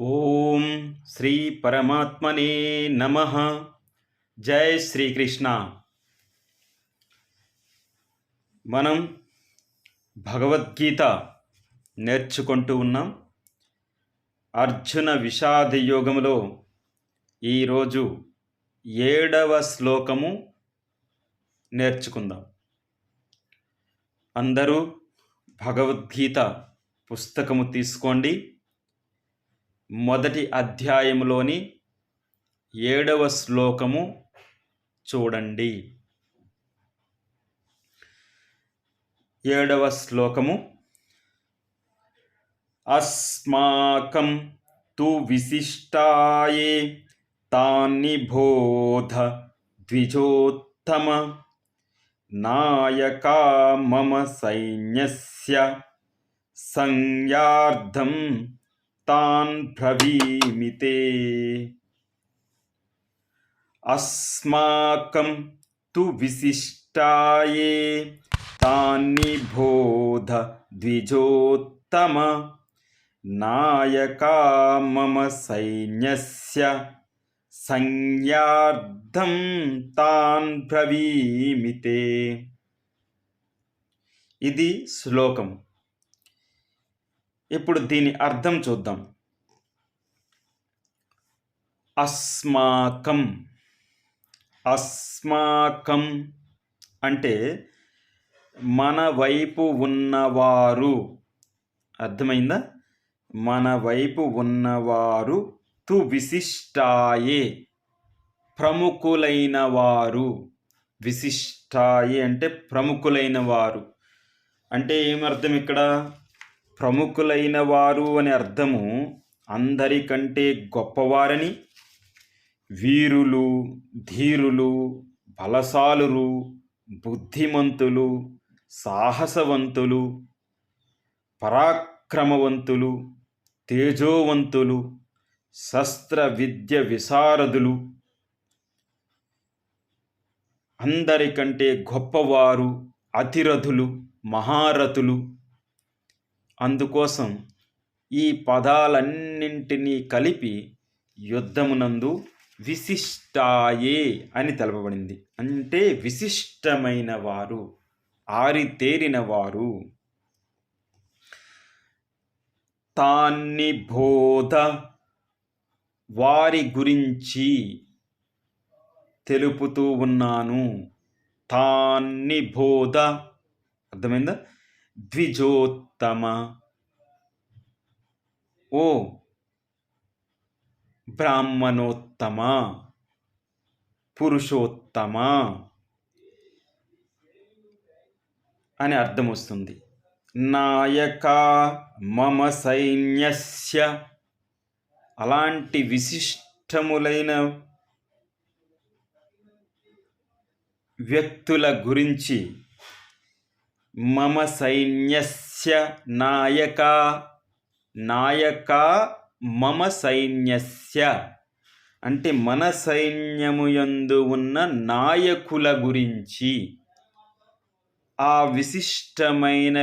ఓం శ్రీ పరమాత్మనే నమ. జయ శ్రీకృష్ణ. మనం భగవద్గీత నేర్చుకుంటూ ఉన్నాం. అర్జున విషాద యోగములో ఈరోజు ఏడవ శ్లోకము నేర్చుకుందాం. అందరూ భగవద్గీత పుస్తకము తీసుకోండి. మొదటి అధ్యాయములోని ఏడవ శ్లోకము చూడండి. ఏడవ శ్లోకము. అస్మాకం తు విశిష్టాయే తాన్ని బోధ ద్విజోత్తమ. నాయకా మమ సైన్యస్య సంయార్థం తాన్ బ్రవీమితే అస్మాకం తు విశిష్టాయే తాన్ని బోధ ద్విజోత్తమ నాయకా మమ సైన్యస్య సంయార్థం తాన్ బ్రవీమితే ఇది శ్లోకం ఇప్పుడు దీని అర్థం చూద్దాం. అస్మాకం. అస్మాకం అంటే మన వైపు ఉన్నవారు. అర్థమైందా? మన వైపు ఉన్నవారు తు విశిష్టాయే. ప్రముఖులైన వారు విశిష్టాయే అంటే ప్రముఖులైన వారు అంటే ఏమర్థం ఇక్కడ? ప్రముఖులైన వారు అని అర్థము అందరికంటే గొప్పవారని వీరులు ధీరులు బలశాలురు బుద్ధిమంతులు సాహసవంతులు పరాక్రమవంతులు తేజోవంతులు శస్త్ర విద్య విశారదులు. అందరికంటే గొప్పవారు అతిరథులు మహారథులు. అందుకోసం ఈ పదాలన్నింటినీ కలిపి యుద్ధమునందు విశిష్టాయే అని తెలపబడింది. అంటే విశిష్టమైన వారు ఆరితేరిన వారు తాన్ని బోధ వారి గురించి తెలుపుతూ ఉన్నాను. తాన్ని బోధ అర్థమైందా? ద్విజోత్తమ. ఓ బ్రాహ్మణోత్తమ పురుషోత్తమ అని అర్థం వస్తుంది. నాయక మమ సైన్యస్య అలాంటి విశిష్టములైన వ్యక్తుల గురించి మమ సైన్యస్య నాయక నాయక మమ సైన్యస్య అంటే మన సైన్యము యందు ఉన్న నాయకుల గురించి ఆ విశిష్టమైన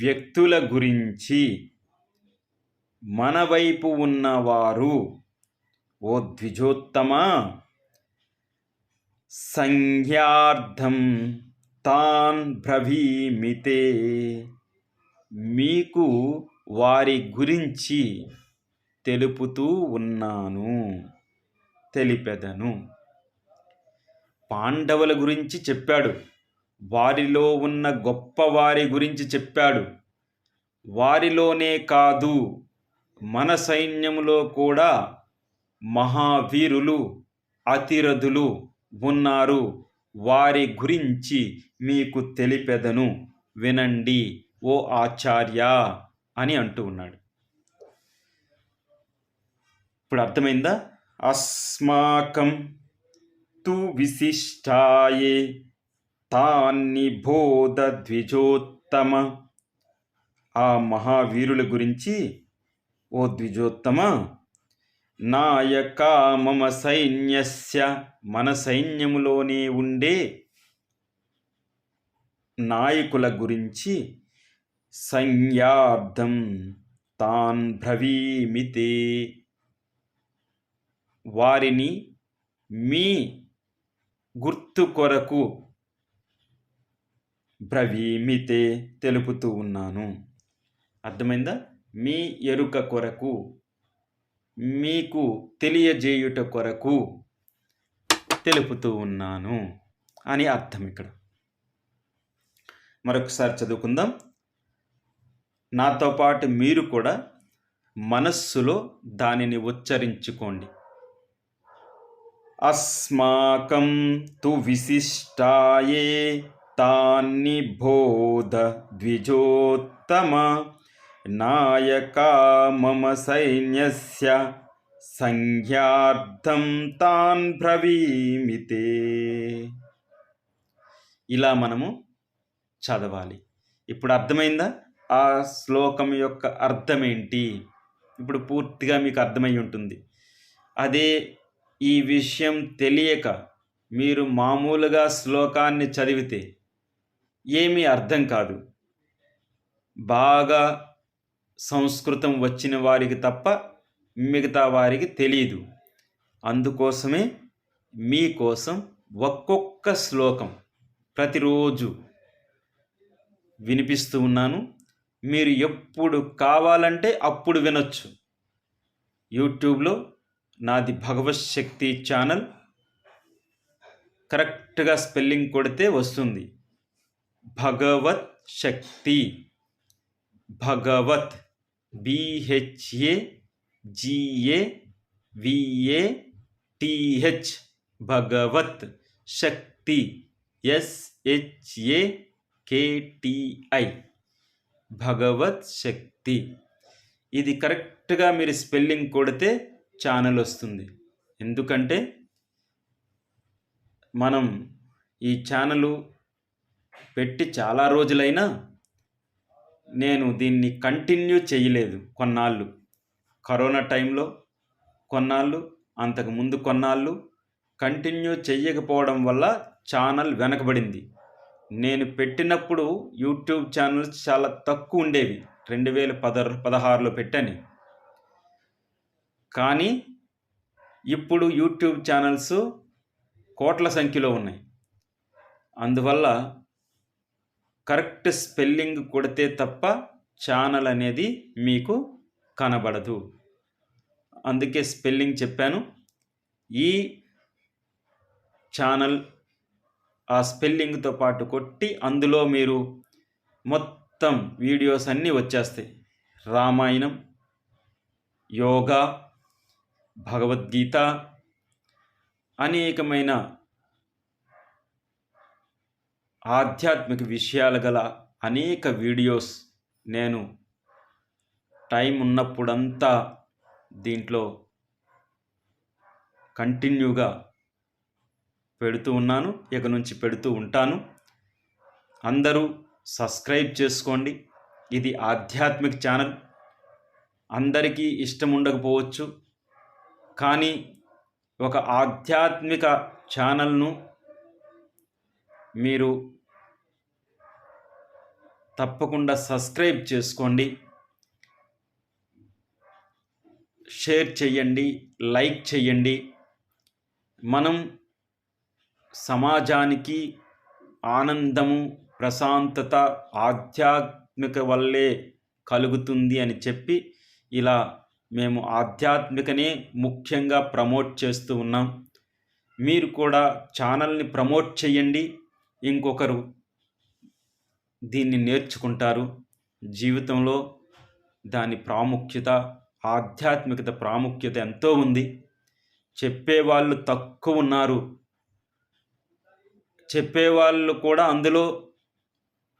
వ్యక్తుల గురించి మన వైపు ఉన్నవారు ఓ ద్విజోత్తమ సంజ్ఞార్థం తాన్ బ్రవీమితే. మీకు వారి గురించి తెలుపుతూ ఉన్నాను తెలిపెదను. పాండవుల గురించి చెప్పాడు. వారిలో ఉన్న గొప్పవారి గురించి చెప్పాడు. వారిలోనే కాదు మన సైన్యంలో కూడా మహావీరులు అతిరథులు ఉన్నారు. వారి గురించి మీకు తెలిపెదను. వినండి ఓ ఆచార్య అని అంటూ ఉన్నాడు. ఇప్పుడు అర్థమైందా? అస్మాకం తు విశిష్టాయే తాన్ని బోధ ద్విజోత్తమ. ఆ మహావీరుల గురించి ఓ ద్విజోత్తమ నాయక మమ సైన్యస్య మన సైన్యములోనే ఉండే నాయకుల గురించి సంజ్ఞార్థం తాన్ భ్రవీమితే. వారిని మీ గుర్తు కొరకు బ్రవీమితే తెలుపుతూ ఉన్నాను. అర్థమైందా? మీ ఎరుక కొరకు మీకు తెలియజేయుట కొరకు తెలుపుతూ ఉన్నాను అని అర్థం ఇక్కడ. మరొకసారి చదువుకుందాం. నాతో పాటు మీరు కూడా మనస్సులో దానిని ఉచ్చరించుకోండి. అస్మాకం తు విశిష్టాయే తాన్ని బోధ ద్విజోత్తమ నాయకా మమ సైన్యస్య సంఖ్యార్థం తాన్ బ్రవీమితే ఇలా మనము చదవాలి. ఇప్పుడు అర్థమైందా? ఆ శ్లోకం యొక్క అర్థం ఏంటి ఇప్పుడు పూర్తిగా మీకు అర్థమై ఉంటుంది. అదే ఈ విషయం తెలియక మీరు మామూలుగా శ్లోకాన్ని చదివితే ఏమీ అర్థం కాదు. బాగా సంస్కృతం వచ్చిన వారికి తప్ప మిగతా వారికి తెలియదు అందుకోసమే మీకోసం ఒక్కొక్క శ్లోకం ప్రతిరోజు వినిపిస్తూ ఉన్నాను. మీరు ఎప్పుడు కావాలంటే అప్పుడు వినొచ్చు. యూట్యూబ్లో నాది భగవత్ శక్తి ఛానల్. కరెక్ట్గా స్పెల్లింగ్ కొడితే వస్తుంది. Bhagavat Shakti. Bhagavat. B H A G A V A T H Bhagavat Shakti. S H A K T I Bhagavat Shakti. ఇది కరెక్ట్గా మీరు స్పెల్లింగ్ కొడితే ఛానల్ వస్తుంది. ఎందుకంటే మనం ఈ ఛానలు పెట్టి చాలా రోజులైనా నేను దీన్ని కంటిన్యూ చేయలేదు కొన్నాళ్ళు. కరోనా టైంలో కొన్నాళ్ళు అంతకుముందు కొన్నాళ్ళు కంటిన్యూ చెయ్యకపోవడం వల్ల ఛానల్ వెనకబడింది. నేను పెట్టినప్పుడు యూట్యూబ్ ఛానల్స్ చాలా తక్కువ ఉండేవి. రెండు వేల పదహారు పదహారులో పెట్టాను. కానీ ఇప్పుడు యూట్యూబ్ ఛానల్స్ కోట్ల సంఖ్యలో ఉన్నాయి. అందువల్ల కరెక్ట్ స్పెల్లింగ్ కొడితే తప్ప ఛానల్ అనేది మీకు కనబడదు. అందుకే స్పెల్లింగ్ చెప్పాను. ఈ ఛానల్ ఆ స్పెల్లింగ్తో పాటు కొట్టి అందులో మీరు మొత్తం వీడియోస్ అన్నీ వచ్చేస్తాయి. రామాయణం యోగా భగవద్గీత అనేకమైన ఆధ్యాత్మిక విషయాలు గల అనేక వీడియోస్ నేను టైం ఉన్నప్పుడంతా దీంట్లో కంటిన్యూగా పెడుతూ ఉన్నాను ఇక నుంచి పెడుతూ ఉంటాను. అందరూ సబ్స్క్రైబ్ చేసుకోండి. ఇది ఆధ్యాత్మిక ఛానల్. అందరికీ ఇష్టం ఉండకపోవచ్చు. కానీ ఒక ఆధ్యాత్మిక ఛానల్ను మీరు తప్పకుండా సబ్స్క్రైబ్ చేసుకోండి. షేర్ చేయండి లైక్ చేయండి. మనం సమాజానికి ఆనందము ప్రశాంతత ఆధ్యాత్మిక వల్లే కలుగుతుంది అని చెప్పి ఇలా మేము ఆధ్యాత్మికనే ముఖ్యంగా ప్రమోట్ చేస్తూ ఉన్నాం. మీరు కూడా ఛానల్ని ప్రమోట్ చేయండి. ఇంకొకరు దీన్ని నేర్చుకుంటారు. జీవితంలో దాని ప్రాముఖ్యత ఆధ్యాత్మికత ప్రాముఖ్యత ఎంతో ఉంది. చెప్పేవాళ్ళు తక్కువ ఉన్నారు. చెప్పేవాళ్ళు కూడా అందులో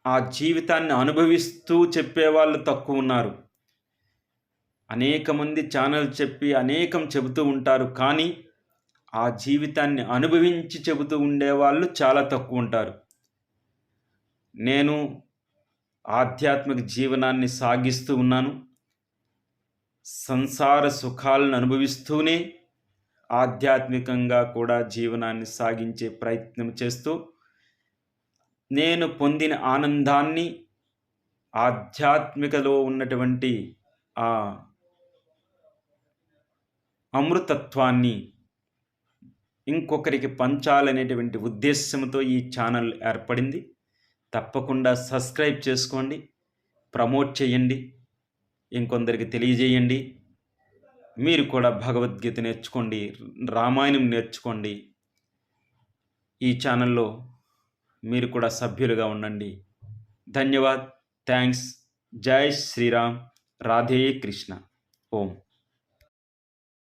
ఆ జీవితాన్ని అనుభవిస్తూ చెప్పేవాళ్ళు తక్కువ ఉన్నారు. అనేక మంది ఛానల్ చెప్పి అనేకం చెబుతూ ఉంటారు. కానీ ఆ జీవితాన్ని అనుభవించి చెబుతూ ఉండేవాళ్ళు చాలా తక్కువ ఉంటారు. నేను ఆధ్యాత్మిక జీవనాన్ని సాగిస్తూ ఉన్నాను. సంసార సుఖాలను అనుభవిస్తూనే ఆధ్యాత్మికంగా కూడా జీవనాన్ని సాగించే ప్రయత్నం చేస్తూ నేను పొందిన ఆనందాన్ని ఆధ్యాత్మికలో ఉన్నటువంటి ఆ అమృతత్వాన్ని ఇంకొకరికి పంచాలనేటువంటి ఉద్దేశంతో ఈ ఛానల్ ఏర్పడింది. తప్పకుండా సబ్స్క్రైబ్ చేసుకోండి ప్రమోట్ చేయండి ఇంకొందరికి తెలియజేయండి. మీరు కూడా భగవద్గీత నేర్చుకోండి రామాయణం నేర్చుకోండి. ఈ ఛానల్లో మీరు కూడా సభ్యులుగా ఉండండి. ధన్యవాద్. థ్యాంక్స్. జై శ్రీరామ్. రాధే కృష్ణ. ఓం.